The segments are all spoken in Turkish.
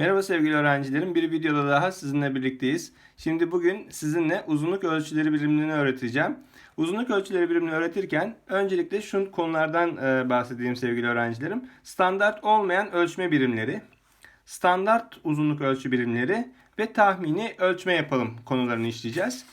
Merhaba sevgili öğrencilerim. Bir videoda daha sizinle birlikteyiz. Şimdi bugün sizinle uzunluk ölçüleri birimlerini öğreteceğim. Uzunluk ölçüleri birimini öğretirken öncelikle şu konulardan e, bahsedeyim sevgili öğrencilerim. Standart olmayan ölçme birimleri, standart uzunluk ölçü birimleri ve tahmini ölçme yapalım konularını işleyeceğiz.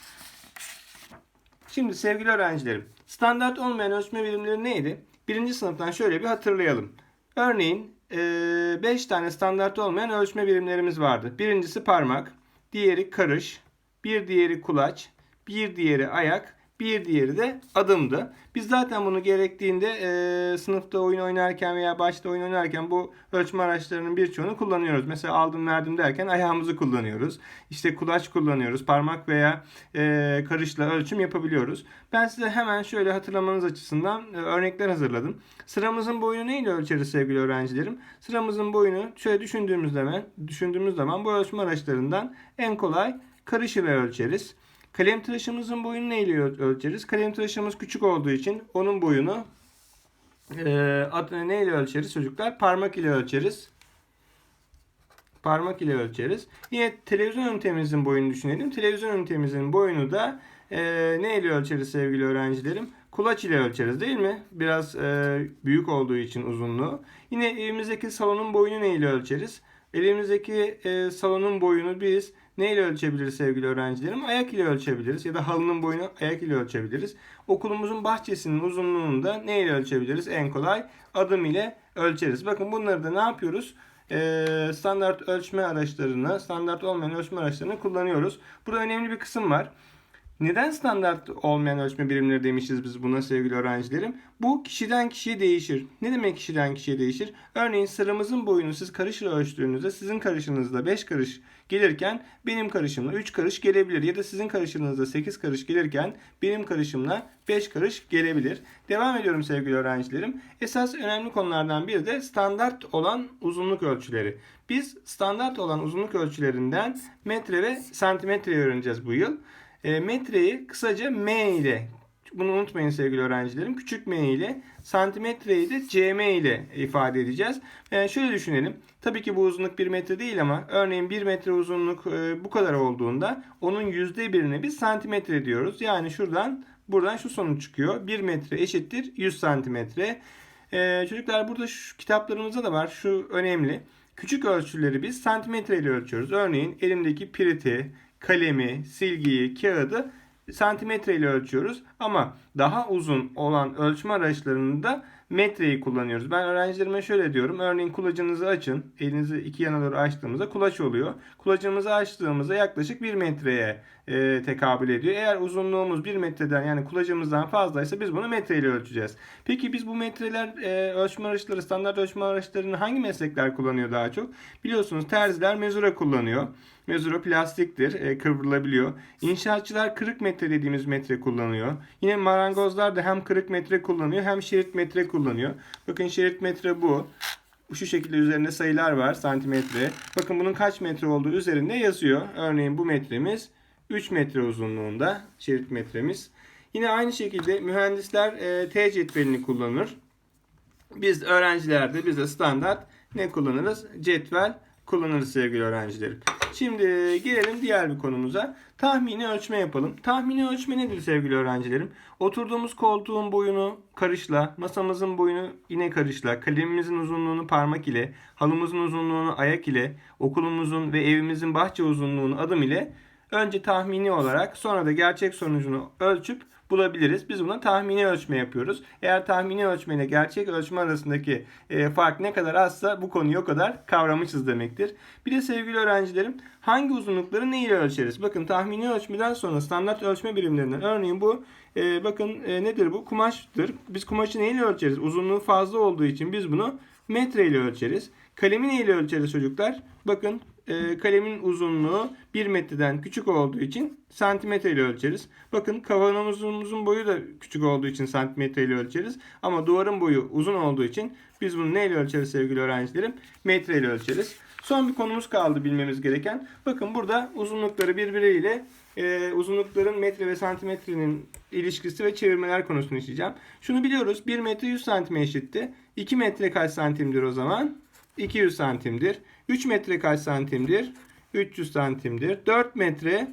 Şimdi sevgili öğrencilerim, standart olmayan ölçme birimleri neydi? Birinci sınıftan şöyle bir hatırlayalım. Örneğin 5 tane standart olmayan ölçme birimlerimiz vardı. Birincisi parmak, diğeri karış, bir diğeri kulaç, bir diğeri ayak, bir diğeri de adımdı. Biz zaten bunu gerektiğinde e, sınıfta oyun oynarken veya başta oyun oynarken bu ölçme araçlarının birçoğunu kullanıyoruz. Mesela aldım verdim derken ayağımızı kullanıyoruz. İşte kulaç kullanıyoruz. Parmak veya e, karışla ölçüm yapabiliyoruz. Ben size hemen şöyle hatırlamanız açısından e, örnekler hazırladım. Sıramızın boyunu neyle ölçeriz sevgili öğrencilerim? Sıramızın boyunu şöyle düşündüğümüz zaman, düşündüğümüz zaman bu ölçme araçlarından en kolay karış ölçeriz. Kalem tıraşımızın boyunu neyle ölçeriz? Kalem tıraşımız küçük olduğu için onun boyunu e, ad- neyle ölçeriz çocuklar? Parmak ile ölçeriz. Parmak ile ölçeriz. Yine televizyon ünitemizin boyunu düşünelim. Televizyon ünitemizin boyunu da e, neyle ölçeriz sevgili öğrencilerim? Kulaç ile ölçeriz değil mi? Biraz e, büyük olduğu için uzunluğu. Yine evimizdeki salonun boyunu neyle ölçeriz? Elimizdeki e, salonun boyunu biz neyle ölçebiliriz sevgili öğrencilerim? Ayak ile ölçebiliriz ya da halının boyunu ayak ile ölçebiliriz. Okulumuzun bahçesinin uzunluğunu da neyle ölçebiliriz? En kolay adım ile ölçeriz. Bakın bunları da ne yapıyoruz? Ee, standart ölçme araçlarını, standart olmayan ölçme araçlarını kullanıyoruz. Burada önemli bir kısım var. Neden standart olmayan ölçme birimleri demişiz biz buna sevgili öğrencilerim? Bu kişiden kişiye değişir. Ne demek kişiden kişiye değişir? Örneğin sıramızın boyunu siz karışla ölçtüğünüzde sizin karışınızda 5 karış gelirken benim karışımla 3 karış gelebilir. Ya da sizin karışınızda 8 karış gelirken benim karışımla 5 karış gelebilir. Devam ediyorum sevgili öğrencilerim. Esas önemli konulardan biri de standart olan uzunluk ölçüleri. Biz standart olan uzunluk ölçülerinden metre ve santimetre öğreneceğiz bu yıl. E, metreyi kısaca M ile bunu unutmayın sevgili öğrencilerim. Küçük m ile santimetreyi de cm ile ifade edeceğiz. Yani şöyle düşünelim. Tabii ki bu uzunluk 1 metre değil ama örneğin 1 metre uzunluk e, bu kadar olduğunda onun yüzde birini biz santimetre diyoruz. Yani şuradan buradan şu sonuç çıkıyor. 1 metre eşittir 100 santimetre. E, çocuklar burada şu kitaplarımızda da var. Şu önemli. Küçük ölçüleri biz santimetre ile ölçüyoruz. Örneğin elimdeki piriti, kalemi, silgiyi, kağıdı santimetre ile ölçüyoruz. Ama daha uzun olan ölçme araçlarını da metreyi kullanıyoruz. Ben öğrencilerime şöyle diyorum. Örneğin kulacınızı açın. Elinizi iki yana doğru açtığımızda kulaç oluyor. Kulacımızı açtığımızda yaklaşık 1 metreye e, tekabül ediyor. Eğer uzunluğumuz 1 metreden yani kulacımızdan fazlaysa biz bunu metreyle ölçeceğiz. Peki biz bu metreler e, ölçme araçları, standart ölçme araçlarını hangi meslekler kullanıyor daha çok? Biliyorsunuz terziler mezura kullanıyor. Mezura plastiktir, e, kıvrılabiliyor. İnşaatçılar kırık metre dediğimiz metre kullanıyor. Yine marangozlar da hem kırık metre kullanıyor hem şerit metre kullanıyor. Bakın şerit metre bu. Şu şekilde üzerinde sayılar var santimetre. Bakın bunun kaç metre olduğu üzerinde yazıyor. Örneğin bu metremiz 3 metre uzunluğunda şerit metremiz. Yine aynı şekilde mühendisler e, T cetvelini kullanır. Biz öğrencilerde biz de standart ne kullanırız? Cetvel kullanırız sevgili öğrencilerim. Şimdi gelelim diğer bir konumuza. Tahmini ölçme yapalım. Tahmini ölçme nedir sevgili öğrencilerim? Oturduğumuz koltuğun boyunu karışla, masamızın boyunu yine karışla, kalemimizin uzunluğunu parmak ile, halımızın uzunluğunu ayak ile, okulumuzun ve evimizin bahçe uzunluğunu adım ile önce tahmini olarak sonra da gerçek sonucunu ölçüp bulabiliriz. Biz buna tahmini ölçme yapıyoruz. Eğer tahmini ölçme ile gerçek ölçme arasındaki e, fark ne kadar azsa bu konuyu o kadar kavramışız demektir. Bir de sevgili öğrencilerim hangi uzunlukları neyle ölçeriz? Bakın tahmini ölçmeden sonra standart ölçme birimlerinden örneğin bu e, bakın e, nedir bu? Kumaştır. Biz kumaşı neyle ölçeriz? Uzunluğu fazla olduğu için biz bunu metre ile ölçeriz. Kalemi neyle ölçeriz çocuklar? Bakın e, kalemin uzunluğu 1 metreden küçük olduğu için santimetre ile ölçeriz. Bakın kavanozumuzun boyu da küçük olduğu için santimetre ile ölçeriz. Ama duvarın boyu uzun olduğu için biz bunu neyle ölçeriz sevgili öğrencilerim? Metre ile ölçeriz. Son bir konumuz kaldı bilmemiz gereken. Bakın burada uzunlukları birbiriyle e, uzunlukların metre ve santimetrenin ilişkisi ve çevirmeler konusunu işleyeceğim. Şunu biliyoruz 1 metre 100 santime eşitti. 2 metre kaç santimdir o zaman? 200 santimdir. 3 metre kaç santimdir? 300 santimdir. 4 metre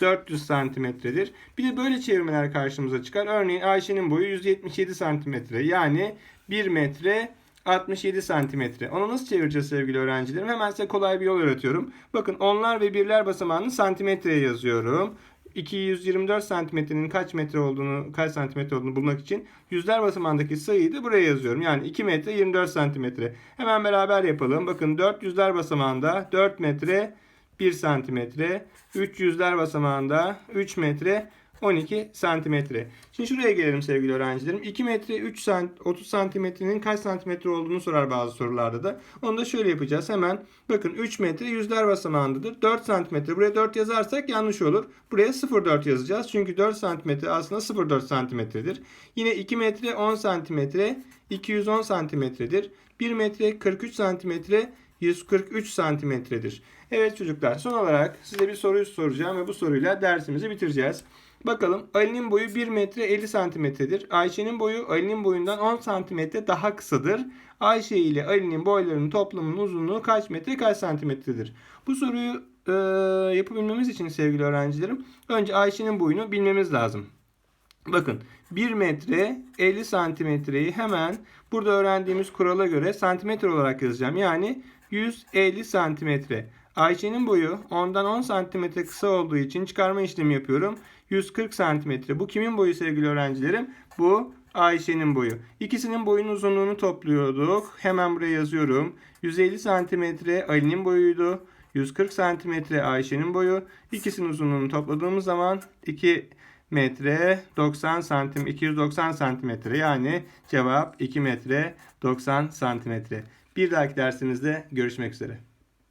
400 santimetredir. Bir de böyle çevirmeler karşımıza çıkar. Örneğin Ayşe'nin boyu 177 santimetre. Yani 1 metre 67 santimetre. Onu nasıl çevireceğiz sevgili öğrencilerim? Hemen size kolay bir yol öğretiyorum. Bakın onlar ve birler basamağını santimetreye yazıyorum. 224 santimetrenin kaç metre olduğunu, kaç santimetre olduğunu bulmak için yüzler basamağındaki sayıyı da buraya yazıyorum. Yani 2 metre 24 santimetre. Hemen beraber yapalım. Bakın 4 yüzler basamağında 4 metre 1 santimetre. 3 yüzler basamağında 3 metre 12 santimetre. Şimdi şuraya gelelim sevgili öğrencilerim. 2 metre 3 sant 30 santimetrenin kaç santimetre olduğunu sorar bazı sorularda da. Onu da şöyle yapacağız. Hemen bakın 3 metre yüzler basamağındadır. 4 santimetre. Buraya 4 yazarsak yanlış olur. Buraya 0,4 yazacağız. Çünkü 4 santimetre aslında 0,4 santimetredir. Yine 2 metre 10 santimetre 210 santimetredir. 1 metre 43 santimetre 143 santimetredir. Evet çocuklar son olarak size bir soruyu soracağım ve bu soruyla dersimizi bitireceğiz. Bakalım Ali'nin boyu 1 metre 50 santimetredir. Ayşe'nin boyu Ali'nin boyundan 10 santimetre daha kısadır. Ayşe ile Ali'nin boylarının toplamının uzunluğu kaç metre kaç santimetredir? Bu soruyu e, yapabilmemiz için sevgili öğrencilerim önce Ayşe'nin boyunu bilmemiz lazım. Bakın 1 metre 50 santimetreyi hemen burada öğrendiğimiz kurala göre santimetre olarak yazacağım. Yani 150 santimetre. Ayşe'nin boyu ondan 10 santimetre kısa olduğu için çıkarma işlemi yapıyorum. 140 santimetre. Bu kimin boyu sevgili öğrencilerim? Bu Ayşe'nin boyu. İkisinin boyun uzunluğunu topluyorduk. Hemen buraya yazıyorum. 150 santimetre Ali'nin boyuydu. 140 santimetre Ayşe'nin boyu. İkisinin uzunluğunu topladığımız zaman 2 metre 90 santim 290 santimetre yani cevap 2 metre 90 santimetre. Bir dahaki dersimizde görüşmek üzere.